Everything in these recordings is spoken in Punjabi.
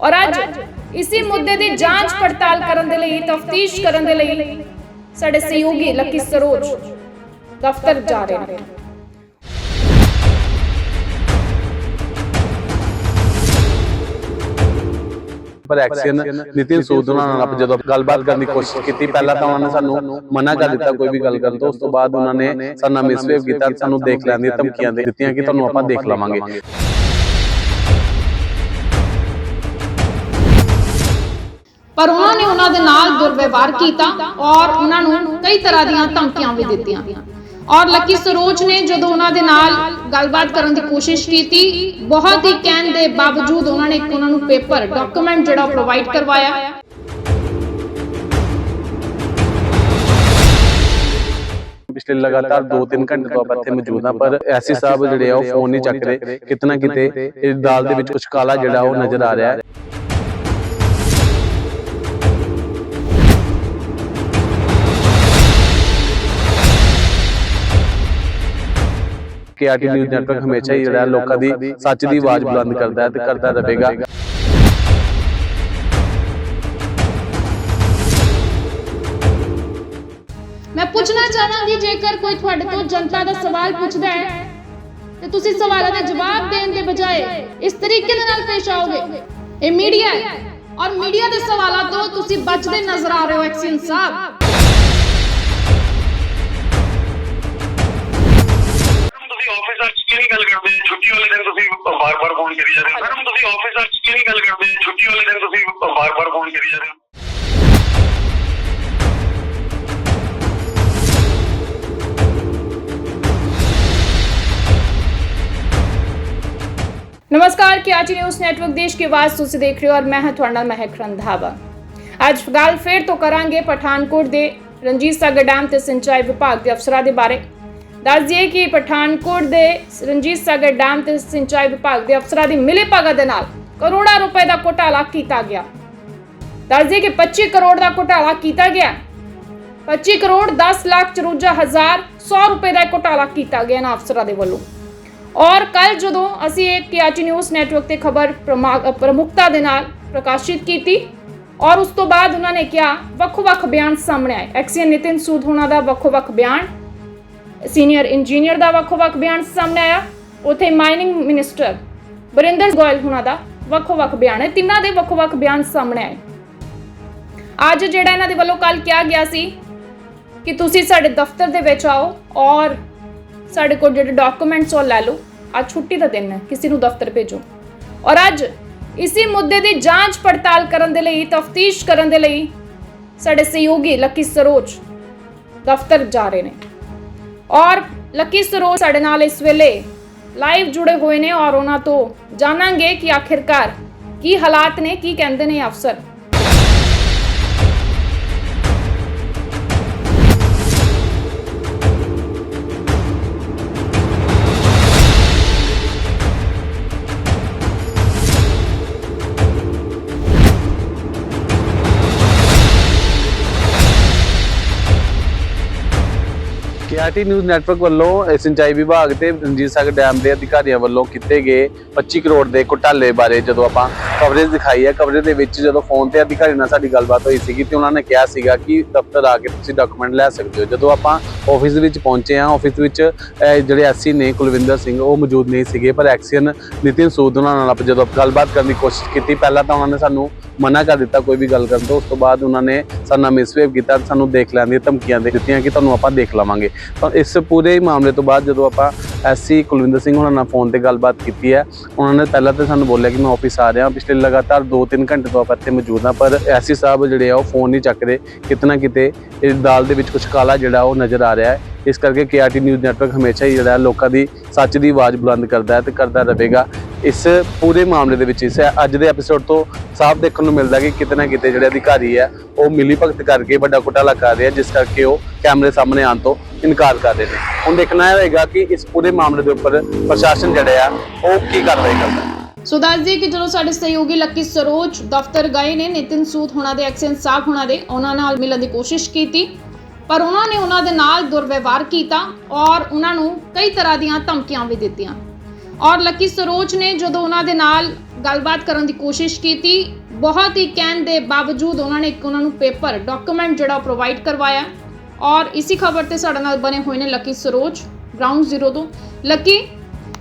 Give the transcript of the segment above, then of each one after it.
ਔਰ ਅੱਜ ਇਸੇ ਮੁੱਦੇ ਦੀ ਜਾਂਚ ਪੜਤਾਲ ਕਰਨ ਦੇ ਲਈ, ਤਫਤੀਸ਼ ਕਰਨ ਦੇ ਲਈ ਸਾਡੇ ਸਹਿਯੋਗੀ ਲੱਕੀ ਸਰੋਜ ਦਫ਼ਤਰ ਜਾ ਰਹੇ ਨੇ। ਪਰ ਐਕਸ਼ਨ ਨਿਤਿਨ ਸੂਦ ਨਾਲ ਆਪਾਂ ਜਦੋਂ ਗੱਲਬਾਤ ਕਰਨ ਦੀ ਕੋਸ਼ਿਸ਼ ਕੀਤੀ, ਪਹਿਲਾਂ ਤਾਂ ਉਹਨਾਂ ਨੇ ਸਾਨੂੰ ਮਨਾ ਕਰ ਦਿੱਤਾ ਕੋਈ ਵੀ ਗੱਲ ਕਰਨ ਤੋਂ। ਉਸ ਤੋਂ ਬਾਅਦ ਉਹਨਾਂ ਨੇ ਸਾਡਾ ਮਿਸਬਿਹੇਵ ਕੀਤਾ, ਸਾਨੂੰ ਦੇਖ ਲੈਣ ਦੀਆਂ ਧਮਕੀਆਂ ਦੇ ਦਿੱਤੀਆਂ ਕਿ ਤੁਹਾਨੂੰ ਆਪਾਂ ਦੇਖ ਲਵਾਂਗੇ। ਪਰ ਉਹਨਾਂ ਨੇ ਉਹਨਾਂ ਦੇ ਨਾਲ ਦੁਰਵਿਵਹਾਰ ਕੀਤਾ ਔਰ ਉਹਨਾਂ ਨੂੰ ਕਈ ਤਰ੍ਹਾਂ ਦੀਆਂ ਧਮਕੀਆਂ ਵੀ ਦਿੱਤੀਆਂ। ਔਰ ਲੱਕੀ ਸਰੋਜ ਨੇ ਜਦੋਂ ਉਹਨਾਂ ਦੇ ਨਾਲ ਗੱਲਬਾਤ ਕਰਨ ਦੀ ਕੋਸ਼ਿਸ਼ ਕੀਤੀ, ਬਹੁਤ ਹੀ ਕਹਿਣ ਦੇ ਬਾਵਜੂਦ ਉਹਨਾਂ ਨੇ ਉਹਨਾਂ ਨੂੰ ਪੇਪਰ, ਡਾਕੂਮੈਂਟ ਜਿਹੜਾ ਪ੍ਰੋਵਾਈਡ ਕਰਵਾਇਆ। ਪਿਛਲੇ ਲਗਾਤਾਰ 2-3 ਘੰਟੇ ਤੋਂ ਆਪਾਂ ਇੱਥੇ ਮੌਜੂਦ ਹਾਂ, ਪਰ ਐਸੀ ਸਾਹਿਬ ਜਿਹੜੇ ਆ, ਉਹ ਫੋਨ ਨਹੀਂ ਚੱਕ ਰਹੇ। ਕਿਤਨਾ ਕਿਤੇ ਇਸ ਦਾਲ ਦੇ ਵਿੱਚ ਕੁਝ ਕਾਲਾ ਜਿਹੜਾ ਉਹ ਨਜ਼ਰ ਆ ਰਿਹਾ ਹੈ। ਕੇਆਰਟੀ ਨਿਊਜ਼ ਨੈਟਵਰਕ ਹਮੇਸ਼ਾ ਹੀ ਜਿਹੜਾ ਲੋਕਾਂ ਦੀ ਸੱਚ ਦੀ ਆਵਾਜ਼ ਬੁਲੰਦ ਕਰਦਾ ਹੈ ਤੇ ਕਰਦਾ ਰਹੇਗਾ। ਮੈਂ ਪੁੱਛਣਾ ਚਾਹਾਂਗੀ, ਜੇਕਰ ਕੋਈ ਤੁਹਾਡੇ ਤੋਂ ਜਨਤਾ ਦਾ ਸਵਾਲ ਪੁੱਛਦਾ ਹੈ, ਤੇ ਤੁਸੀਂ ਸਵਾਲਾਂ ਦਾ ਜਵਾਬ ਦੇਣ ਦੇ ਬਜਾਏ ਇਸ ਤਰੀਕੇ ਦੇ ਨਾਲ ਪੇਸ਼ ਆਓਗੇ। ਇਹ ਮੀਡੀਆ ਹੈ ਔਰ ਮੀਡੀਆ ਦੇ ਸਵਾਲਾਂ ਤੋਂ ਤੁਸੀਂ ਬਚਦੇ ਨਜ਼ਰ ਆ ਰਹੇ ਹੋ, ਐਕਸ਼ਨ ਸਾਹਿਬ। ਛੁੱਟੀ ਵਾਲੇ ਦਿਨ ਤੁਸੀਂ ਬਾਰ-ਬਾਰ ਫੋਨ ਕਰੀ ਜਾਂਦੇ ਹੋ। ਮੈਡਮ, ਤੁਸੀਂ ਆਫਿਸਰ ਚ ਕਿਹੜੀ ਗੱਲ ਕਰਦੇ ਹੋ? ਛੁੱਟੀ ਵਾਲੇ ਦਿਨ ਤੁਸੀਂ ਬਾਰ-ਬਾਰ ਫੋਨ ਕਰੀ ਜਾਂਦੇ ਹੋ। ਨਮਸਕਾਰ ਕਿਆਚੀ ਨਿਊਜ਼ ਨੈਟਵਰਕ ਦੇਸ਼ ਕੀ ਆਵਾਜ਼ ਤੁਸੀਂ ਦੇਖ ਰਹੇ ਹੋ ਔਰ ਮੈਂ ਹਾਂ ਤੁਹਾਡਾ ਨਾਲ ਮਹਿਕ ਰੰਧਾਵਾ। ਅੱਜ ਗੱਲ ਫੇਰ ਤੋਂ ਕਰਾਂਗੇ ਪਠਾਨਕੋਟ ਦੇ ਰਣਜੀਤ ਸਾਗਰ ਡੈਮ ਤੇ ਸਿੰਚਾਈ ਵਿਭਾਗ ਦੇ ਅਫਸਰਾਂ ਦੇ ਬਾਰੇ। ਦੱਸ ਦਈਏ ਕਿ ਪਠਾਨਕੋਟ ਦੇ ਰਣਜੀਤ ਸਾਗਰ ਡੈਮ ਤੇ ਸਿੰਚਾਈ ਵਿਭਾਗ ਦੇ ਅਫਸਰਾਂ ਦੀ ਮਿਲੀ ਭਗਤ ਦੇ ਨਾਲ ਕਰੋੜਾਂ ਰੁਪਏ ਦਾ ਘੁਟਾਲਾ ਕੀਤਾ ਗਿਆ। ਦੱਸ ਦਈਏ ਕਿ 25 ਕਰੋੜ ਦਾ ਘੁਟਾਲਾ ਕੀਤਾ ਗਿਆ। 25 ਕਰੋੜ 10 ਲੱਖ 54 ਹਜ਼ਾਰ 100 ਰੁਪਏ ਦਾ ਇਹ ਘੁਟਾਲਾ ਕੀਤਾ ਗਿਆ ਨਾ ਅਫਸਰਾਂ ਦੇ ਵੱਲੋਂ। ਔਰ ਕੱਲ ਜਦੋਂ ਅਸੀਂ ਇੱਕ ਕਿਆਚੀ ਨਿਊਜ਼ ਨੈਟਵਰਕ ਤੇ ਖਬਰ ਪ੍ਰਮੁਖਤਾ ਦੇ ਨਾਲ ਪ੍ਰਕਾਸ਼ਿਤ ਕੀਤੀ ਔਰ ਉਸ ਤੋਂ ਬਾਅਦ ਉਹਨਾਂ ਨੇ ਕਿਹਾ ਵੱਖ-ਵੱਖ ਬਿਆਨ ਸਾਹਮਣੇ ਆਏ। ਐਕਸੀਅਨ ਨਿਤਿਨ ਸੂਦ ਹੋਣਾ ਦਾ ਵੱਖ-ਵੱਖ ਬਿਆਨ ਸੀਨੀਅਰ ਇੰਜੀਨੀਅਰ ਦਾ ਵੱਖੋ ਵੱਖ ਬਿਆਨ ਸਾਹਮਣੇ ਆਇਆ। ਉਥੇ ਮਾਈਨਿੰਗ ਮਿਨਿਸਟਰ ਬਰਿੰਦਰ ਗੋਇਲ ਹੁਣਾਂ ਦਾ ਵੱਖੋ ਵੱਖ ਬਿਆਨ ਹੈ। ਤਿੰਨਾਂ ਦੇ ਵੱਖੋ ਵੱਖ ਬਿਆਨ ਸਾਹਮਣੇ ਆਏ। ਅੱਜ ਜਿਹੜਾ ਇਹਨਾਂ ਦੇ ਵੱਲੋਂ ਕੱਲ ਕਿਹਾ ਗਿਆ ਸੀ ਕਿ ਤੁਸੀਂ ਸਾਡੇ ਦਫ਼ਤਰ ਦੇ ਵਿੱਚ ਆਓ ਔਰ ਸਾਡੇ ਕੋਲ ਜਿਹੜੇ ਡਾਕੂਮੈਂਟਸ ਉਹ ਲੈ ਲਓ। ਅੱਜ ਛੁੱਟੀ ਦਾ ਦਿਨ ਹੈ, ਕਿਸੇ ਨੂੰ ਦਫ਼ਤਰ ਭੇਜੋ। ਔਰ ਅੱਜ ਇਸੇ ਮੁੱਦੇ ਦੀ ਜਾਂਚ ਪੜਤਾਲ ਕਰਨ ਦੇ ਲਈ, ਤਫਤੀਸ਼ ਕਰਨ ਦੇ ਲਈ ਸਾਡੇ ਸਹਿਯੋਗੀ ਲੱਕੀ ਸਰੋਜ ਦਫ਼ਤਰ ਜਾ ਰਹੇ ਨੇ। ਔਰ ਲੱਕੀ ਸਰੋਜ ਸਾਡੇ ਨਾਲ ਇਸ ਵੇਲੇ ਲਾਈਵ ਜੁੜੇ ਹੋਏ ਨੇ ਔਰ ਉਹਨਾਂ ਤੋਂ ਜਾਣਾਂਗੇ ਕਿ ਆਖਿਰਕਾਰ ਕੀ ਹਾਲਾਤ ਨੇ, ਕੀ ਕਹਿੰਦੇ ਨੇ ਅਫਸਰ। ਕੇਆਰਟੀ ਨਿਊਜ਼ ਨੈਟਵਰਕ ਵੱਲੋਂ ਸਿੰਚਾਈ ਵਿਭਾਗ ਤੇ ਰਣਜੀਤ ਸਾਗਰ ਡੈਮ ਦੇ ਅਧਿਕਾਰੀਆਂ ਵੱਲੋਂ ਕੀਤੇ ਗਏ 25 ਕਰੋੜ ਦੇ ਘੁਟਾਲੇ ਬਾਰੇ ਜਦੋਂ ਆਪਾਂ ਕਵਰੇਜ ਦਿਖਾਈ ਹੈ ਕਵਰੇਜ ਦੇ ਵਿੱਚ ਜਦੋਂ ਫੋਨ ਤੇ ਅਧਿਕਾਰੀ ਨਾਲ ਸਾਡੀ ਗੱਲਬਾਤ ਹੋਈ ਸੀਗੀ ਤੇ ਉਹਨਾਂ ਨੇ ਕਿਹਾ ਸੀਗਾ ਕਿ ਦਫ਼ਤਰ ਆ ਕੇ ਤੁਸੀਂ ਡਾਕੂਮੈਂਟ ਲੈ ਸਕਦੇ ਹੋ। ਜਦੋਂ ਆਪਾਂ ਆਫਿਸ ਵਿੱਚ ਪਹੁੰਚੇ ਹਾਂ ਆਫਿਸ ਵਿੱਚ ਅਹ, ਜਿਹੜੇ ਐਸਸੀ ਨੇ ਕੁਲਵਿੰਦਰ ਸਿੰਘ ਉਹ ਮੌਜੂਦ ਨਹੀਂ ਸੀਗੇ ਪਰ ਐਕਸ਼ਨ ਨਿਤਿਨ ਸੂਦ ਉਹਨਾਂ ਨਾਲ ਆਪਾਂ ਜਦੋਂ ਗੱਲਬਾਤ ਕਰਨ ਦੀ ਕੋਸ਼ਿਸ਼ ਕੀਤੀ ਪਹਿਲਾਂ ਤਾਂ ਉਹਨਾਂ ਨੇ ਸਾਨੂੰ ਮਨਾ ਕਰ ਦਿੱਤਾ ਕੋਈ ਵੀ ਗੱਲ ਕਰਨ ਤੋਂ, ਉਸ ਤੋਂ ਬਾਅਦ ਉਹਨਾਂ ਨੇ ਸਾਡਾ ਮਿਸਬਿਹੇਵ ਕੀਤਾ ਤੇ ਸਾਨੂੰ ਦੇਖ ਲੈਣ ਦੀਆਂ ਧਮਕੀਆਂ ਦੇ ਦਿੱਤੀਆਂ ਕਿ ਤੁਹਾਨੂੰ ਆਪਾਂ ਦੇਖ ਲਵਾਂਗੇ। ਤਾਂ ਇਸ ਪੂਰੇ ਮਾਮਲੇ ਤੋਂ ਬਾਅਦ ਜਦੋਂ ਆਪਾਂ ਐਸਸੀ ਕੁਲਵਿੰਦਰ ਸਿੰਘ ਉਹਨਾਂ ਨਾਲ ਫੋਨ ਤੇ ਗੱਲਬਾਤ ਕੀਤੀ ਹੈ, ਉਹਨਾਂ ਨੇ ਪਹਿਲਾਂ ਤਾਂ ਸਾਨੂੰ ਬੋਲਿਆ ਕਿ ਮੈਂ ਆਫਿਸ ਆ ਰਿਹਾ, ਪਿਛਲੇ ਲਗਾਤਾਰ 2-3 ਘੰਟੇ ਤੋਂ ਆਪਾਂ ਇੱਥੇ ਮੌਜੂਦ ਹਾਂ, ਪਰ ਐਸਸੀ ਸਾਹਿਬ ਜਿਹੜੇ ਆ ਉਹ ਫੋਨ ਨਹੀਂ ਚੱਕਦੇ ਰਹੇ ਕਿਤਨਾ ਕਿਤੇ ਇਸ ਦਾਲ ਦੇ ਵਿੱਚ ਕੁਝ ਕਾਲਾ ਜਿਹੜਾ ਉਹ ਨਜ਼ਰ ਆ ਰਿਹਾ ਹੈ। ਇਸ ਕਰਕੇ ਕੇਆਰਟੀ ਨਿਊਜ਼ ਨੈਟਵਰਕ ਹਮੇਸ਼ਾ ਹੀ ਜਿਹੜਾ ਲੋਕਾਂ ਦੀ ਸੱਚ ਦੀ ਆਵਾਜ਼ ਬੁਲੰਦ ਕਰਦਾ ਹੈ ਤੇ ਕਰਦਾ ਰਹੇਗਾ। ਇਸ ਪੂਰੇ ਮਾਮਲੇ ਦੇ ਵਿੱਚ ਇਸ ਅੱਜ ਦੇ ਐਪੀਸੋਡ ਤੋਂ ਸਾਫ਼ ਦੇਖਣ ਨੂੰ ਮਿਲਦਾ ਕਿ ਕਿਤੇ ਨਾ ਕਿਤੇ ਜਿਹੜੇ ਅਧਿਕਾਰੀ ਹੈ, ਉਹ ਮਿਲੀ ਭਗਤ ਕਰਕੇ ਵੱਡਾ ਘੁਟਾਲਾ ਕਰ ਰਹੇ ਜਿਸ ਕਰਕੇ ਉਹ ਕੈਮਰੇ ਸਾਹਮਣੇ ਆਉਣ ਤੋਂ ਇਨਕਾਰ ਕਰ ਰਹੇ ਨੇ। ਹੁਣ ਦੇਖਣਾ ਹੋਏਗਾ ਕਿ ਇਸ ਪੂਰੇ ਮਾਮਲੇ ਦੇ ਉੱਪਰ ਪ੍ਰਸ਼ਾਸਨ ਜਿਹੜਾ ਆ, ਉਹ ਕੀ ਕਾਰਵਾਈ ਕਰਦਾ ਹੈ। ਸੋ ਦੱਸ ਦਈਏ ਕਿ ਜਦੋਂ ਸਾਡੇ ਸਹਿਯੋਗੀ ਲੱਕੀ ਸਰੋਜ ਦਫ਼ਤਰ ਗਏ ਨੇ। ਨਿਤਿਨ ਸੂਦ ਹੋਣਾ ਦੇ ਐਕਸ਼ਨ ਸਾਹਿਬ ਹੋਣਾ ਦੇ, ਉਹਨਾਂ ਨਾਲ ਮਿਲਣ ਦੀ ਕੋਸ਼ਿਸ਼ ਕੀਤੀ। ਪਰ ਉਹਨਾਂ ਨੇ ਉਹਨਾਂ ਦੇ ਨਾਲ ਦੁਰਵਿਵਹਾਰ ਕੀਤਾ ਔਰ ਉਹਨਾਂ ਨੂੰ ਕਈ ਤਰ੍ਹਾਂ ਦੀਆਂ ਧਮਕੀਆਂ ਵੀ ਦਿੱਤੀਆਂ। ਔਰ ਲੱਕੀ ਸਰੋਜ ਨੇ ਜਦੋਂ ਉਹਨਾਂ ਦੇ ਨਾਲ ਗੱਲਬਾਤ ਕਰਨ ਦੀ ਕੋਸ਼ਿਸ਼ ਕੀਤੀ, ਬਹੁਤ ਹੀ ਕਹਿਣ ਦੇ ਬਾਵਜੂਦ ਉਹਨਾਂ ਨੇ ਇੱਕ ਉਹਨਾਂ ਨੂੰ ਪੇਪਰ, ਡਾਕੂਮੈਂਟ ਜਿਹੜਾ ਪ੍ਰੋਵਾਈਡ ਕਰਵਾਇਆ। ਔਰ ਇਸੇ ਖਬਰ ਤੇ ਸਾਡੇ ਨਾਲ ਬਣੇ ਹੋਏ ਨੇ ਲੱਕੀ ਸਰੋਜ, ਗਰਾਊਂਡ ਜ਼ੀਰੋ ਤੋਂ। ਲੱਕੀ,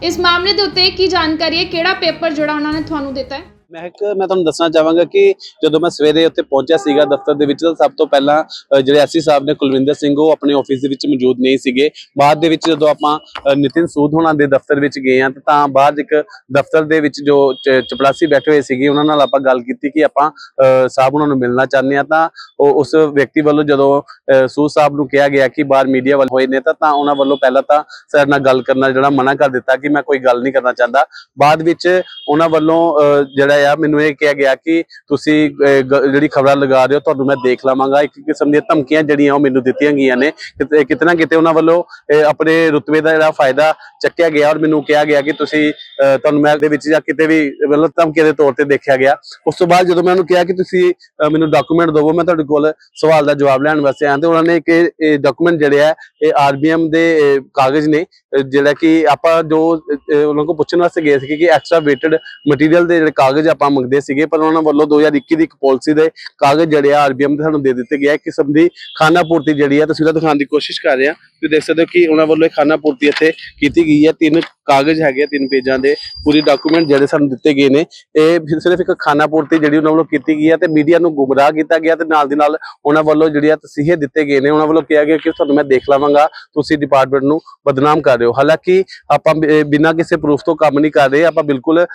ਇਸ ਮਾਮਲੇ ਦੇ ਉੱਤੇ ਕੀ ਜਾਣਕਾਰੀ ਹੈ? ਕਿਹੜਾ ਪੇਪਰ ਜਿਹੜਾ ਉਹਨਾਂ ਨੇ ਤੁਹਾਨੂੰ ਦਿੱਤਾ ਹੈ? ਮਹਿਕ ਮੈਂ ਤੁਹਾਨੂੰ ਦੱਸਣਾ ਚਾਹਾਂਗਾ ਕਿ ਜਦੋਂ ਮੈਂ ਸਵੇਰੇ ਉੱਥੇ ਪਹੁੰਚਿਆ ਸੀਗਾ ਦਫ਼ਤਰ ਦੇ ਵਿੱਚ ਤਾਂ ਸਭ ਤੋਂ ਪਹਿਲਾਂ ਜਿਹੜੇ ਐਸਸੀ ਸਾਹਿਬ ਨੇ ਕੁਲਵਿੰਦਰ ਸਿੰਘ ਉਹ ਆਪਣੇ ਆਫਿਸ ਦੇ ਵਿੱਚ ਮੌਜੂਦ ਨਹੀਂ ਸੀਗੇ। ਬਾਅਦ ਦੇ ਵਿੱਚ ਜਦੋਂ ਆਪਾਂ ਨਿਤਿਨ ਸੂਦ ਹੋਣਾ ਦੇ ਦਫ਼ਤਰ ਵਿੱਚ ਗਏ ਆ ਤਾਂ ਬਾਹਰ ਇੱਕ ਦਫ਼ਤਰ ਦੇ ਵਿੱਚ ਜੋ ਚਪੜਾਸੀ ਬੈਠੇ ਹੋਏ ਸੀਗੇ ਉਹਨਾਂ ਨਾਲ ਆਪਾਂ ਗੱਲ ਕੀਤੀ ਕਿ ਆਪਾਂ ਅ, ਸਾਹਿਬ ਉਹਨਾਂ ਨੂੰ ਮਿਲਣਾ ਚਾਹੁੰਦੇ ਆ ਤਾਂ ਉਹ ਉਸ ਵਿਅਕਤੀ ਵੱਲੋਂ ਜਦੋਂ ਅ, ਸੂਦ ਸਾਹਿਬ ਨੂੰ ਕਿਹਾ ਗਿਆ ਕਿ ਬਾਹਰ ਮੀਡੀਆ ਵੱਲ ਹੋਏ ਨੇ ਤਾਂ ਤਾਂ ਉਹਨਾਂ ਵੱਲੋਂ ਪਹਿਲਾਂ ਤਾਂ ਸਾਡੇ ਨਾਲ ਗੱਲ ਕਰਨਾ ਜਿਹੜਾ ਮਨਾ ਕਰ ਦਿੱਤਾ ਕਿ ਮੈਂ ਕੋਈ ਗੱਲ ਨਹੀਂ ਕਰਨਾ ਚਾਹੁੰਦਾ। ਬਾਅਦ ਵਿੱਚ ਉਹਨਾਂ ਵੱਲੋਂ ਅਹ, ਜਿਹੜਾ ਆ ਮੈਨੂੰ ਇਹ ਕਿਹਾ ਗਿਆ ਕਿ ਤੁਸੀਂ ਜਿਹੜੀ ਖਬਰਾਂ ਲਗਾ ਰਹੇ ਹੋ, ਤੁਹਾਨੂੰ ਮੈਂ ਦੇਖ ਲਵਾਂਗਾ। ਇੱਕ ਕਿਸਮ ਦੀਆਂ ਧਮਕੀਆਂ ਜਿਹੜੀਆਂ ਉਹ ਮੈਨੂੰ ਦਿੱਤੀਆਂ ਗਈਆਂ ਨੇ। ਕਿਤੇ ਕਿਤੇ ਨਾ ਕਿਤੇ ਉਹਨਾਂ ਵੱਲੋਂ ਆਪਣੇ ਰੁਤਬੇ ਦਾ ਜਿਹੜਾ ਫਾਇਦਾ ਚੱਕਿਆ ਗਿਆ ਔਰ ਮੈਨੂੰ ਕਿਹਾ ਗਿਆ ਕਿ ਤੁਸੀਂ ਤੁਹਾਨੂੰ ਮੈਂ ਦੇ ਵਿੱਚ ਜਾਂ ਕਿਤੇ ਵੀ, ਮਤਲਬ ਧਮਕੀ ਦੇ ਤੌਰ ਤੇ ਦੇਖਿਆ ਗਿਆ। ਉਸ ਤੋਂ ਬਾਅਦ ਜਦੋਂ ਮੈਂ ਉਹਨੂੰ ਕਿਹਾ ਕਿ ਤੁਸੀਂ ਮੈਨੂੰ ਡਾਕੂਮੈਂਟ ਦਿਵੋ, ਮੈਂ ਤੁਹਾਡੇ ਕੋਲ ਸਵਾਲ ਦਾ ਜਵਾਬ ਲੈਣ ਵਾਸਤੇ ਆਇਆ ਤੇ ਉਹਨਾਂ ਨੇ ਕਿ ਡਾਕੂਮੈਂਟ ਜਿਹੜੇ ਆ, ਇਹ ਆਰਬੀਐਮ ਦੇ ਕਾਗਜ਼ ਨੇ ਜਿਹੜਾ ਕਿ ਆਪਾਂ ਜੋ ਉਹਨਾਂ ਕੋਲ ਪੁੱਛਣ ਵਾਸਤੇ ਗਏ ਸੀ ਕਿ ਐਕਸਟਰਾ ਵੇਟਡ ਮਟੀਰੀਅਲ ਦੇ ਜਿਹੜੇ ਕਾਗਜ਼ ਆਪਾਂ ਮੰਗਦੇ ਸੀਗੇ, ਪਰ ਉਹਨਾਂ ਵੱਲੋਂ 2021 ਦੀ ਇੱਕ ਪਾਲਿਸੀ ਦੇ ਕਾਗਜ਼ ਜਿਹੜੇ ਆ ਆਰਬੀਐਮ ਦੇ ਸਾਨੂੰ ਦੇ ਦਿੱਤੇ ਗਏ ਕਿਸਮ ਦੀ ਖਾਨਾ ਪੂਰਤੀ ਜਿਹੜੀ ਆ ਤਸਵੀਰਾਂ ਦਿਖਾਉਣ ਦੀ ਕੋਸ਼ਿਸ਼ ਕਰ ਰਹੇ ਆ। ਤੁਸੀਂ ਦੇਖ ਸਕਦੇ ਹੋ ਕਿ ਉਹਨਾਂ ਵੱਲੋਂ ਇਹ ਪੂਰਤੀ ਇੱਥੇ ਕੀਤੀ ਗਈ ਹੈ ਤਿੰਨ ਕਾਗਜ਼ ਹੈਗੇ ਤਿੰਨ ਪੇਜਾਂ ਦੇ ਪੂਰੀ ਡਾਕੂਮੈਂਟ ਜਿਹੜੇ ਸਾਨੂੰ ਦਿੱਤੇ ਗਏ ਨੇ। ਇਹ ਸਿਰਫ ਇੱਕ ਖਾਨਾ ਪੂਰਤੀ ਜਿਹੜੀ ਉਹਨਾਂ ਵੱਲੋਂ ਕੀਤੀ ਗਈ ਹੈ ਤੇ ਮੀਡੀਆ ਨੂੰ ਗੁੰਮਰਾਹ ਕੀਤਾ ਗਿਆ ਤੇ ਨਾਲ ਦੀ ਨਾਲ ਉਹਨਾਂ ਵੱਲੋਂ ਜਿਹੜੀ ਆ ਤਸੀਹੇ ਦਿੱਤੇ ਗਏ ਨੇ। ਉਹਨਾਂ ਵੱਲੋਂ ਕਿਹਾ ਗਿਆ ਕਿ ਤੁਹਾਨੂੰ ਮੈਂ ਦੇਖ ਲਵਾਂਗਾ, ਤੁਸੀਂ ਡਿਪਾਰਟਮੈਂਟ ਨੂੰ ਬਦਨਾਮ ਕਰ ਰਹੇ ਹੋ। ਹਾਲਾਂਕਿ ਆਪਾਂ ਬਿਨਾਂ ਕਿਸੇ ਪ੍ਰੂਫ ਤੋਂ ਕੰਮ ਨਹੀਂ ਕਰ ਰਹੇ। ਆਪਾਂ ਬਿਲਕੁਲ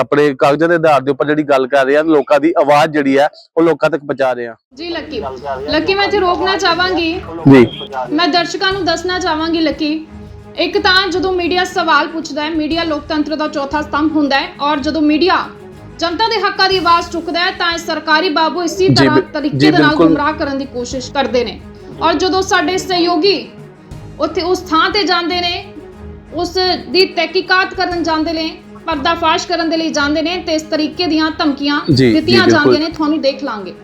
ਆਪਣੇ ਕਾਗਜ਼ਾਂ ਦੇ ਆਧਾਰ ਦੇ ਉੱਪਰ ਜਿਹੜੀ ਗੱਲ ਕਰ ਰਹੇ ਆ ਲੋਕਾਂ ਦੀ ਆਵਾਜ਼ ਜਿਹੜੀ ਆ ਉਹ ਲੋਕਾਂ ਤੱਕ ਪਹੁੰਚਾ ਰਹੇ ਆ। ਜੀ ਲੱਕੀ। ਲੱਕੀ ਮੈਂ ਤੇ ਰੋਕਣਾ ਚਾਹਾਂਗੀ। ਜੀ। ਮੈਂ ਦਰਸ਼ਕਾਂ ਨੂੰ ਦੱਸਣਾ ਚਾਹਾਂਗੀ ਲੱਕੀ। ਇੱਕ ਤਾਂ ਜਦੋਂ ਮੀਡੀਆ ਸਵਾਲ ਪੁੱਛਦਾ ਹੈ ਮੀਡੀਆ ਲੋਕਤੰਤਰ ਦਾ ਚੌਥਾ ਸਤੰਭ ਹੁੰਦਾ ਹੈ ਔਰ ਜਦੋਂ ਮੀਡੀਆ ਜਨਤਾ ਦੇ ਹੱਕਾਂ ਦੀ ਆਵਾਜ਼ ਚੁੱਕਦਾ ਹੈ ਤਾਂ ਸਰਕਾਰੀ ਬਾਬੂ ਇਸੇ ਤਰ੍ਹਾਂ ਤਰੀਕੇ ਦੇ ਨਾਲ। ਗੁੰਮਰਾਹ ਕਰਨ ਦੀ ਕੋਸ਼ਿਸ਼ ਕਰਦੇ ਨੇ। ਔਰ ਜਦੋਂ ਸਾਡੇ ਸਹਿਯੋਗੀ ਉੱਥੇ ਉਸ ਥਾਂ ਤੇ ਜਾਂਦੇ ਨੇ ਉਸ ਦੀ ਤਹਿਕੀਕਾਤ ਕਰਨ ਜਾਂਦੇ ਨੇ ਪਰਦਾਫਾਸ਼ ਕਰਨ ਦੇ ਲਈ ਜਾਂਦੇ ਨੇ ਤੇ ਇਸ ਤਰੀਕੇ ਦੀਆਂ ਧਮਕੀਆਂ ਜੀ, ਜੀ, ਦਿੱਤੀਆਂ ਬਿਲਕੁਲ। ਜਾਂਦੀਆਂ ਨੇ ਤੁਹਾਨੂੰ ਦੇਖ ਲਾਂਗੇ।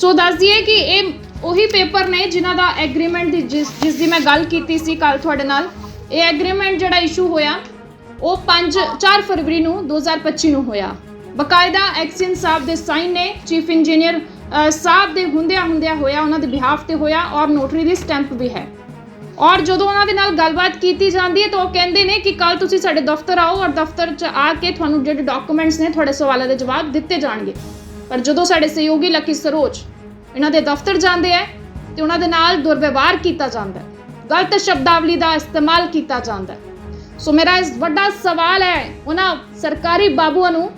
ਸੋ ਦੱਸ ਦਈਏ ਕਿ ਇਹ ਉਹੀ ਪੇਪਰ ਨੇ ਜਿਨ੍ਹਾਂ ਦਾ ਐਗਰੀਮੈਂਟ ਦੀ ਜਿਸ ਜਿਸ ਦੀ ਮੈਂ ਗੱਲ ਕੀਤੀ ਸੀ ਕੱਲ ਤੁਹਾਡੇ ਨਾਲ। ਇਹ ਐਗਰੀਮੈਂਟ ਜਿਹੜਾ ਇਸ਼ੂ ਹੋਇਆ ਉਹ 5 4 ਫਰਵਰੀ ਨੂੰ 2025 ਨੂੰ ਹੋਇਆ। ਬਕਾਇਦਾ ਐਕਸੀਅਨ ਸਾਹਿਬ ਦੇ ਸਾਈਨ ਨੇ ਚੀਫ ਇੰਜੀਨੀਅਰ ਸਾਹਿਬ ਦੇ ਹੁੰਦਿਆਂ ਹੁੰਦਿਆਂ ਹੋਇਆ ਉਹਨਾਂ ਦੇ ਬਿਹਾਫ ਤੇ ਹੋਇਆ ਔਰ ਨੋਟਰੀ ਦੀ ਸਟੈਂਪ ਵੀ ਹੈ। ਔਰ ਜਦੋਂ ਉਹਨਾਂ ਦੇ ਨਾਲ ਗੱਲਬਾਤ ਕੀਤੀ ਜਾਂਦੀ ਹੈ ਤਾਂ ਉਹ ਕਹਿੰਦੇ ਨੇ ਕਿ ਕੱਲ ਤੁਸੀਂ ਸਾਡੇ ਦਫ਼ਤਰ ਆਓ ਔਰ ਦਫ਼ਤਰ 'ਚ ਆ ਕੇ ਤੁਹਾਨੂੰ ਜਿਹੜੇ ਡਾਕੂਮੈਂਟਸ ਨੇ ਤੁਹਾਡੇ ਸਵਾਲਾਂ ਦੇ ਜਵਾਬ ਦਿੱਤੇ ਜਾਣਗੇ। ਪਰ ਜਦੋਂ ਸਾਡੇ ਸਹਿਯੋਗੀ ਲੱਕੀ ਸਰੋਜ ਇਹਨਾਂ ਦੇ ਦਫ਼ਤਰ ਜਾਂਦੇ ਆ ਤੇ ਉਹਨਾਂ ਦੇ ਨਾਲ ਦੁਰਵਿਵਹਾਰ ਕੀਤਾ ਜਾਂਦਾ ਹੈ, ਗਲਤ ਸ਼ਬਦਾਵਲੀ ਦਾ ਇਸਤੇਮਾਲ ਕੀਤਾ ਜਾਂਦਾ ਹੈ। ਸੋ ਮੇਰਾ ਇਸ ਵੱਡਾ ਸਵਾਲ ਹੈ ਉਹਨਾਂ ਸਰਕਾਰੀ ਬਾਬੂਆਂ ਨੂੰ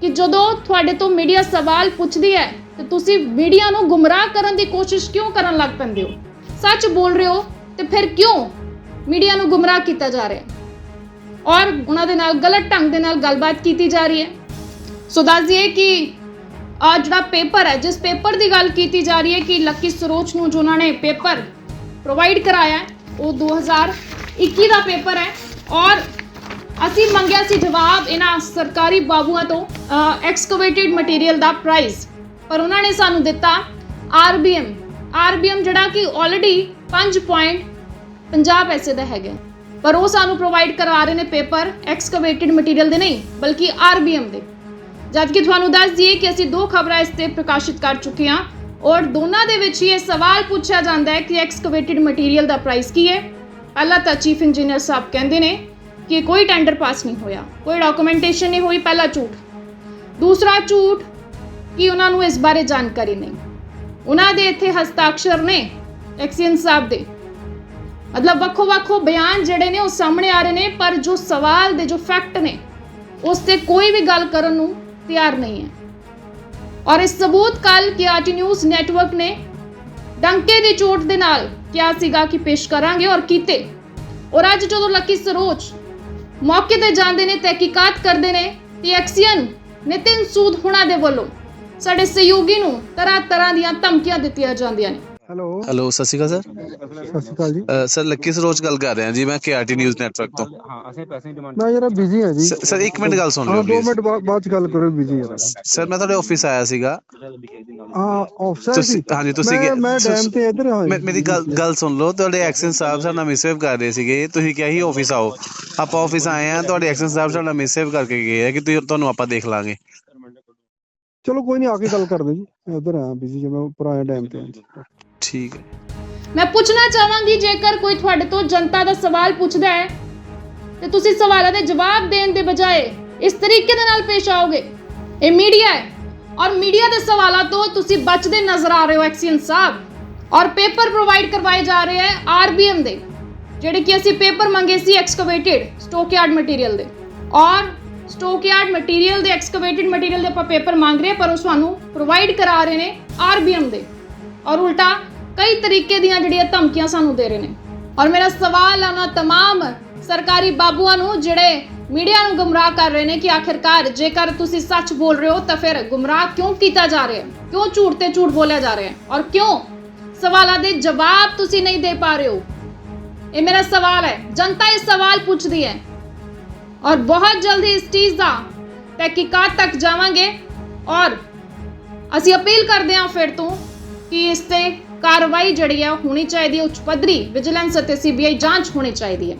ਕਿ ਜਦੋਂ ਤੁਹਾਡੇ ਤੋਂ ਮੀਡੀਆ ਸਵਾਲ ਪੁੱਛਦੀ ਹੈ ਤੇ ਤੁਸੀਂ ਮੀਡੀਆ ਨੂੰ ਗੁੰਮਰਾਹ ਕਰਨ ਦੀ ਕੋਸ਼ਿਸ਼ ਕਿਉਂ ਕਰਨ ਲੱਗ ਪੈਂਦੇ ਹੋ? ਸੱਚ ਬੋਲ ਰਹੇ ਹੋ ਤੇ ਫਿਰ ਕਿਉਂ ਮੀਡੀਆ ਨੂੰ ਗੁੰਮਰਾਹ ਕੀਤਾ ਜਾ ਰਿਹਾ ਹੈ? ਔਰ ਉਹਨਾਂ ਦੇ ਨਾਲ ਗਲਤ ਢੰਗ ਦੇ ਨਾਲ ਗੱਲਬਾਤ ਕੀਤੀ ਜਾ ਰਹੀ ਹੈ। ਸੋ ਦੱਸ ਦਈਏ ਕਿ ਆ ਜਿਹੜਾ ਪੇਪਰ ਹੈ ਜਿਸ ਪੇਪਰ ਦੀ ਗੱਲ ਕੀਤੀ ਜਾ ਰਹੀ ਹੈ ਕਿ ਲੱਕੀ ਸਰੋਜ ਨੂੰ ਜੋ ਉਹਨਾਂ ਨੇ ਪੇਪਰ ਪ੍ਰੋਵਾਈਡ ਕਰਾਇਆ ਹੈ, ਉਹ 2021 ਦਾ ਪੇਪਰ ਹੈ। ਔਰ ਅਸੀਂ ਮੰਗਿਆ ਸੀ ਜਵਾਬ ਇਹਨਾਂ ਸਰਕਾਰੀ ਬਾਬੂਆਂ ਤੋਂ ਐਕਸਕੇਵੇਟਿਡ ਮਟੀਰੀਅਲ ਦਾ ਪ੍ਰਾਈਸ ਪਰ ਉਹਨਾਂ ਨੇ ਸਾਨੂੰ ਦਿੱਤਾ ਆਰਬੀਐਮ ਆਰਬੀਐਮ ਜਿਹੜਾ ਕਿ ਆਲਰੇਡੀ 5.50 ਪੈਸੇ ਦਾ ਹੈਗਾ। ਪਰ ਉਹ ਸਾਨੂੰ ਪ੍ਰੋਵਾਈਡ ਕਰਵਾ ਰਹੇ ਨੇ ਪੇਪਰ ਐਕਸਕੇਵੇਟਿਡ ਮਟੀਰੀਅਲ ਦੇ ਨਹੀਂ, ਬਲਕਿ ਆਰਬੀਐਮ ਦੇ। ਜਦਕਿ ਤੁਹਾਨੂੰ ਦੱਸ ਦਈਏ ਕਿ ਅਸੀਂ ਦੋ ਖਬਰਾਂ ਇਸ ਤੇ ਪ੍ਰਕਾਸ਼ਿਤ ਕਰ ਚੁੱਕੇ ਹਾਂ ਔਰ ਦੋਨਾਂ ਦੇ ਵਿੱਚ ਹੀ ਇਹ ਸਵਾਲ ਪੁੱਛਿਆ ਜਾਂਦਾ ਹੈ ਕਿ ਐਕਸਕੇਵੇਟਿਡ ਮਟੀਰੀਅਲ ਦਾ ਪ੍ਰਾਈਸ ਕੀ ਹੈ। ਪਹਿਲਾਂ ਤਾਂ ਚੀਫ ਇੰਜੀਨੀਅਰ ਸਾਹਿਬ ਕਹਿੰਦੇ ਨੇ ਕਿ ਕੋਈ ਟੈਂਡਰ ਪਾਸ ਨਹੀਂ ਹੋਇਆ, ਕੋਈ ਡਾਕੂਮੈਂਟੇਸ਼ਨ ਨਹੀਂ ਹੋਈ, ਪਹਿਲਾ ਝੂਠ। ਦੂਸਰਾ ਝੂਠ ਕਿ ਉਹਨਾਂ ਨੂੰ ਇਸ ਬਾਰੇ ਜਾਣਕਾਰੀ ਨਹੀਂ। ਉਹਨਾਂ ਦੇ ਇੱਥੇ ਹਸਤਾਖਰ ਨੇ ਐਕਸੀਅਨ ਸਾਹਿਬ ਦੇ। ਮਤਲਬ ਵੱਖੋ ਵੱਖੋ ਬਿਆਨ ਜਿਹੜੇ ਨੇ ਉਹ ਸਾਹਮਣੇ ਆ ਰਹੇ ਨੇ, ਪਰ ਜੋ ਸਵਾਲ ਦੇ, ਜੋ ਫੈਕਟ ਨੇ, ਉਸ ਤੇ ਕੋਈ ਵੀ ਗੱਲ ਕਰਨ ਨੂੰ ਤਿਆਰ ਨਹੀਂ ਹੈ। ਔਰ ਇਸ ਸਬੂਤ ਕੱਲ ਕਿਆਟੀ ਨਿਊਜ਼ ਨੈਟਵਰਕ ਨੇ ਡੰਕੇ ਦੀ ਚੋਟ ਦੇ ਨਾਲ ਕਿਹਾ ਸੀਗਾ ਕਿ ਪੇਸ਼ ਕਰਾਂਗੇ ਔਰ ਕੀਤੇ। ਔਰ ਅੱਜ ਜਦੋਂ ਲੱਕੀ ਸਰੋਜ ਮੌਕੇ ਤੇ ਜਾਂਦੇ ਨੇ, ਤਹਿਕੀਕਾਤ ਕਰਦੇ ਨੇ, ਤੇ ਐਕਸੀਅਨ ਨਿਤਿਨ ਸੂਦ ਹੁਣਾ ਦੇ ਵੱਲੋਂ ਸਾਡੇ ਸਹਿਯੋਗੀ ਨੂੰ ਤਰ੍ਹਾਂ ਤਰ੍ਹਾਂ ਦੀਆਂ ਧਮਕੀਆਂ ਦਿੱਤੀਆਂ ਜਾਂਦੀਆਂ ਨੇ। ਹੈਲੋ। ਹੈਲੋ ਸਤਿ ਸ਼੍ਰੀ ਅਕਾਲ ਸਰ। ਸਤਿ ਸ਼੍ਰੀ ਅਕਾਲ ਜੀ। ਸਰ ਲੱਕੀ ਸਰੋਜ ਗੱਲ ਕਰ ਰਿਹਾ ਜੀ ਮੈਂ ਕੇਆਰਟੀ ਨਿਊਜ਼ ਨੈਟਵਰਕ ਤੋਂ। ਹਾਂ ਅਸੀਂ ਪੈਸੇ ਦੀ ਡਿਮਾਂਡ ਮੈਂ ਜਰਾ ਬਿਜ਼ੀ ਹਾਂ ਜੀ। ਸਰ ਇੱਕ ਮਿੰਟ ਗੱਲ ਸੁਣ ਲਿਓ 2 ਪਲੀਜ਼ ਮਿੰਟ ਬਾਅਦ ਗੱਲ ਕਰੋ ਬਿਜ਼ੀ ਹਾਂ। ਸਰ ਮੈਂ ਤੁਹਾਡੇ ਆਫਿਸ ਆਇਆ ਸੀਗਾ। ਹਾਂ ਆਫਸਰ ਤੁਸੀਂ- ਸੀ? ਹਾਂਜੀ, ਤੁਸੀਂ ਮੈਂ ਕਿ- ਮੈਂ ਤੁਸੀਂ- ਡੈਮ ਤੇ ਇੱਧਰ ਹਾਂ ਮੇਰੀ ਗੱਲ ਗੱਲ ਸੁਣ ਲਓ ਤੁਹਾਡੇ ਐਕਸ਼ਨ ਸਾਹਿਬ ਸਾਡੇ ਨਾਲ ਮਿਸਬਿਹੇਵ ਕਰ ਰਹੇ ਸੀਗੇ। ਤੁਸੀਂ ਕਿਹਾ ਸੀ ਆਫਿਸ ਆਓ। ਆਪਾਂ ਆਫਿਸ ਆਏ ਆ ਤੁਹਾਡੇ ਐਕਸ਼ਨ ਸਾਹਿਬ ਸਾਡੇ ਨਾਲ ਮਿਸਬਿਹੇਵ ਕਰਕੇ ਗਏ ਆ ਕਿ ਤੁਸੀਂ ਤੁਹਾਨੂੰ ਆਪਾਂ ਦੇਖ ਲਾਂਗੇ। ਚਲੋ ਕੋਈ ਨਹੀਂ ਆ ਕੇ ਗੱਲ ਕਰਦੇ ਜੀ। ਮੈਂ ਉੱਧਰ ਆ ਬਿਜ਼ੀ ਜਿਵੇਂ ਆਇਆ ਡੈਮ ਤੇ ਠੀਕ ਹੈ। ਮੈਂ ਪੁੱਛਣਾ ਚਾਹਾਂਗੀ ਜੇਕਰ ਕੋਈ ਤੁਹਾਡੇ ਤੋਂ ਜਨਤਾ ਦਾ ਸਵਾਲ ਪੁੱਛਦਾ ਹੈ ਤੇ ਤੁਸੀਂ ਸਵਾਲਾਂ ਦੇ ਜਵਾਬ ਦੇਣ ਦੇ ਬਜਾਏ ਇਸ ਤਰੀਕੇ ਦੇ ਨਾਲ ਪੇਸ਼ ਆਓਗੇ। ਇਹ ਮੀਡੀਆ ਹੈ ਔਰ ਮੀਡੀਆ ਦੇ ਸਵਾਲਾਂ ਤੋਂ ਤੁਸੀਂ ਬਚਦੇ ਨਜ਼ਰ ਆ ਰਹੇ ਹੋ ਐਕਸੀਅਨ ਸਾਹਿਬ। ਔਰ ਪੇਪਰ ਪ੍ਰੋਵਾਈਡ ਕਰਵਾਏ ਜਾ ਰਹੇ ਹੈ ਆਰਬੀਐਮ ਦੇ ਜਿਹੜੇ ਕਿ ਅਸੀਂ ਪੇਪਰ ਮੰਗੇ ਸੀ ਐਕਸਕੇਵੇਟਿਡ ਸਟੋਕਯਾਰਡ ਮਟੀਰੀਅਲ ਦੇ। ਔਰ ਸਟੋਕਯਾਰਡ ਮਟੀਰੀਅਲ ਦੇ ਐਕਸਕੇਵੇਟਿਡ ਮਟੀਰੀਅਲ ਦੇ ਆਪਾਂ ਪੇਪਰ ਮੰਗ ਰਹੇ ਹਾਂ, ਪਰ ਉਹ ਸਾਨੂੰ ਪ੍ਰੋਵਾਈਡ ਕਰਾ ਰਹੇ ਨੇ ਆਰਬੀਐਮ ਦੇ। ਔਰ ਉਲਟਾ ਕਈ ਤਰੀਕੇ ਦੀਆਂ ਜਿਹੜੀਆਂ ਧਮਕੀਆਂ ਸਾਨੂੰ ਦੇ ਰਹੇ ਨੇ। ਔਰ ਮੇਰਾ ਸਵਾਲ ਆ ਉਹਨਾਂ ਤਮਾਮ ਸਰਕਾਰੀ ਬਾਬੂਆਂ ਨੂੰ ਜਿਹੜੇ ਮੀਡੀਆ ਨੂੰ ਗੁੰਮਰਾਹ ਕਰ ਰਹੇ ਨੇ ਕਿ ਆਖਿਰਕਾਰ ਜੇਕਰ ਤੁਸੀਂ ਸੱਚ ਬੋਲ ਰਹੇ ਹੋ ਤਾਂ ਫਿਰ ਗੁੰਮਰਾਹ ਕਿਉਂ ਕੀਤਾ ਜਾ ਰਿਹਾ ਹੈ? ਕਿਉਂ ਝੂਠ ਤੇ ਝੂਠ ਬੋਲਿਆ ਜਾ ਰਿਹਾ ਹੈ? ਔਰ ਕਿਉਂ ਸਵਾਲਾਂ ਦੇ ਜਵਾਬ ਤੁਸੀਂ ਨਹੀਂ ਦੇ ਪਾ ਰਹੇ ਹੋ? ਇਹ ਮੇਰਾ ਸਵਾਲ ਹੈ। ਜਨਤਾ ਇਹ ਸਵਾਲ ਪੁੱਛਦੀ ਹੈ। ਔਰ ਬਹੁਤ ਜਲਦੀ ਇਸ ਚੀਜ਼ ਦਾ ਤਹਿਕੀਕਾਤ ਤੱਕ ਜਾਵਾਂਗੇ। ਔਰ ਅਸੀਂ ਅਪੀਲ ਕਰਦੇ ਹਾਂ ਫਿਰ ਤੋਂ ਕਿ ਇਸ ਤੇ ਕਾਰਵਾਈ ਜਿਹੜੀ ਹੈ ਹੋਣੀ ਚਾਹੀਦੀ ਹੈ, ਉੱਚ ਪੱਧਰੀ ਵਿਜੀਲੈਂਸ ਅਤੇ ਸੀਬੀਆਈ ਜਾਂਚ ਹੋਣੀ ਚਾਹੀਦੀ ਹੈ।